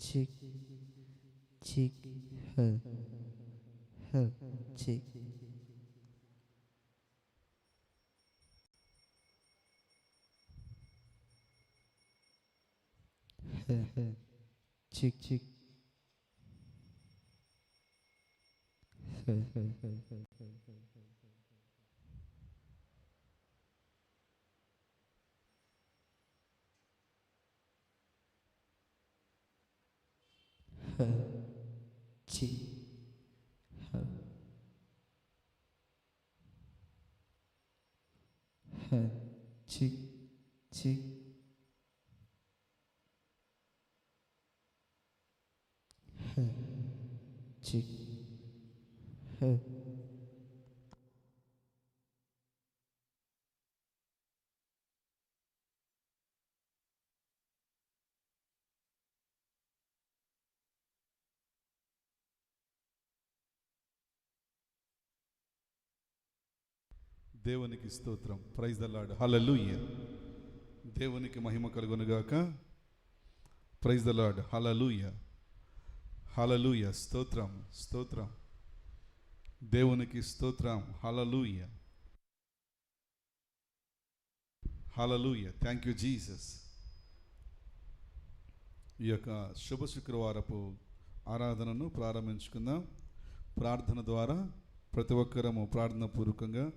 七七哼哼七哼哼七七哼哼哼哼哼哼 하지 하 하지 지 దేవునికి స్తోత్రం. Praise the lord దేవునికి మహిమ కలుగునుగాక. ప్రైజ్ ద లార్డ్ హలలుయ స్తోత్రం స్తోత్రం. దేవునికి స్తోత్రం. హలలుయ హలలుయ థ్యాంక్ యూ జీసస్ ఈ యొక్క శుభ శుక్రవారపు ఆరాధనను ప్రారంభించుకుందాం. ప్రార్థన ద్వారా ప్రతి ఒక్కరము ప్రార్థన పూర్వకంగా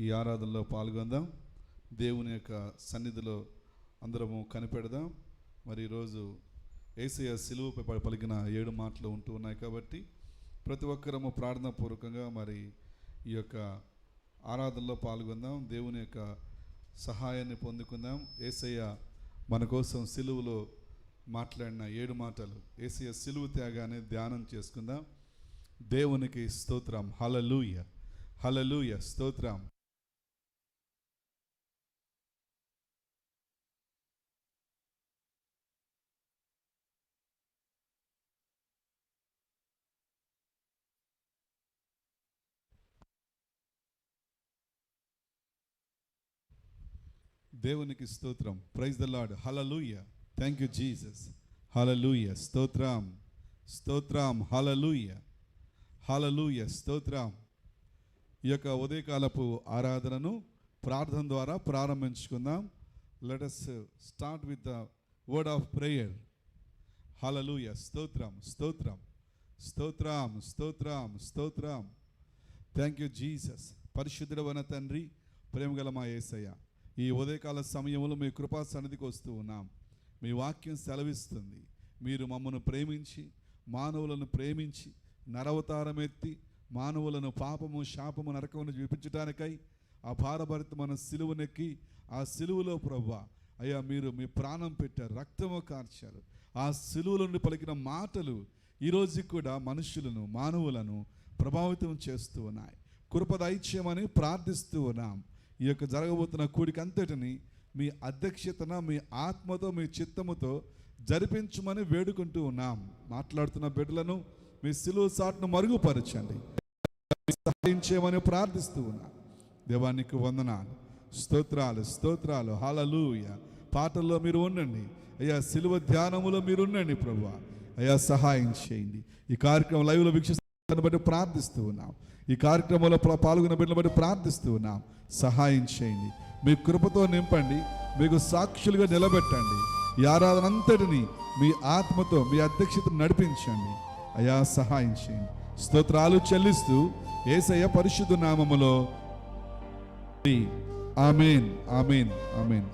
ఈ ఆరాధనలో పాల్గొందాం. దేవుని యొక్క సన్నిధిలో అందరము కనిపెడదాం. మరి ఈరోజు ఏసయ సిలువపై పలికిన ఏడు మాటలు ఉంటూ ఉన్నాయి కాబట్టి ప్రతి ఒక్కరము ప్రార్థన పూర్వకంగా మరి ఈ యొక్క ఆరాధనలో పాల్గొందాం. దేవుని యొక్క సహాయాన్ని పొందుకుందాం. ఏసయ్య మన కోసం సిలువలో మాట్లాడిన ఏడు మాటలు. ఏసయ్య సిలువు త్యాగాన్ని ధ్యానం చేసుకుందాం. దేవునికి స్తోత్రం. హలలూయ హలలూయ స్తోత్రం. దేవునికి స్తోత్రం. ప్రైజ్ ద లార్డ్ హలలూయ థ్యాంక్ యూ జీసస్ హలలూయ స్తోత్రం. స్తోత్రం. హలలూయ హలలూయ స్తోత్రం. ఈ యొక్క ఉదయకాలపు ఆరాధనను ప్రార్థన ద్వారా ప్రారంభించుకుందాం. Let us start with the word of prayer hallelujah స్తోత్రం. స్తోత్రం. స్తోత్రం. స్తోత్రం. స్తోత్రం. థ్యాంక్ యూ జీసస్ పరిశుద్ధుడవన తండ్రి ప్రేమగల మా యేసయ్య. ఈ ఉదయకాల సమయంలో మీ కృపా సన్నిధికి వస్తూ ఉన్నాం. మీ వాక్యం సెలవిస్తుంది. మీరు మమ్మను ప్రేమించి మానవులను ప్రేమించి నరవతారమెత్తి మానవులను పాపము శాపము నరకమును చూపించడానికై ఆ భారభరితమైన సిలువనెక్కి ఆ సిలువలో ప్రభా అయ్యా మీరు మీ ప్రాణం పెట్టారు రక్తము కార్చారు. ఆ సిలువ నుండి పలికిన మాటలు ఈరోజు కూడా మనుషులను మానవులను ప్రభావితం చేస్తూ ఉన్నాయి. కృప దైత్యమని ప్రార్థిస్తూ ఉన్నాం. ఈ యొక్క జరగబోతున్న కూడిక అంతటిని మీ అధ్యక్షతన మీ ఆత్మతో మీ చిత్తముతో జరిపించమని వేడుకుంటూ ఉన్నాం. మాట్లాడుతున్న బిడ్డలను మీ సిలువ సాట్ను మరుగుపరచండి. సహాయం ప్రార్థిస్తూ ఉన్నా. దేవానికి వందనాలు. స్తోత్రాలు స్తోత్రాలు. హాలలుయ పాటల్లో మీరు ఉండండి. అయ్యా సిలువ ధ్యానములో మీరు ఉండండి ప్రభు అయ్యా సహాయం చేయండి. ఈ కార్యక్రమం లైవ్లో తను బట్టి ప్రార్థిస్తూ ఉన్నాం. ఈ కార్యక్రమంలో పాల్గొన్న బిడ్డల బట్టి ప్రార్థిస్తూ ఉన్నాం. సహాయం చేయండి. మీ కృపతో నింపండి. మీకు సాక్షులుగా నిలబెట్టండి. ఈ ఆరాధన అంతటిని మీ ఆత్మతో మీ అధ్యక్షత నడిపించండి. అయా సహాయం చేయండి. స్తోత్రాలు చెల్లిస్తూ ఏసయ్య పరిశుద్ధ నామములో. Amen. Amen. Amen.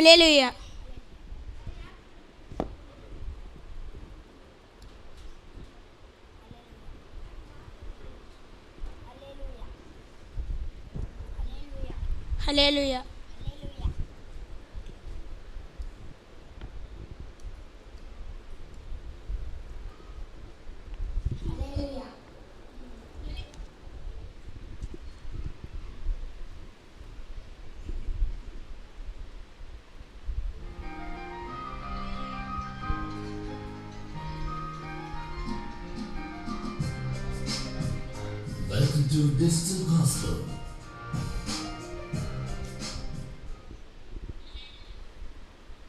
Hallelujah hallelujah to do this to gospel.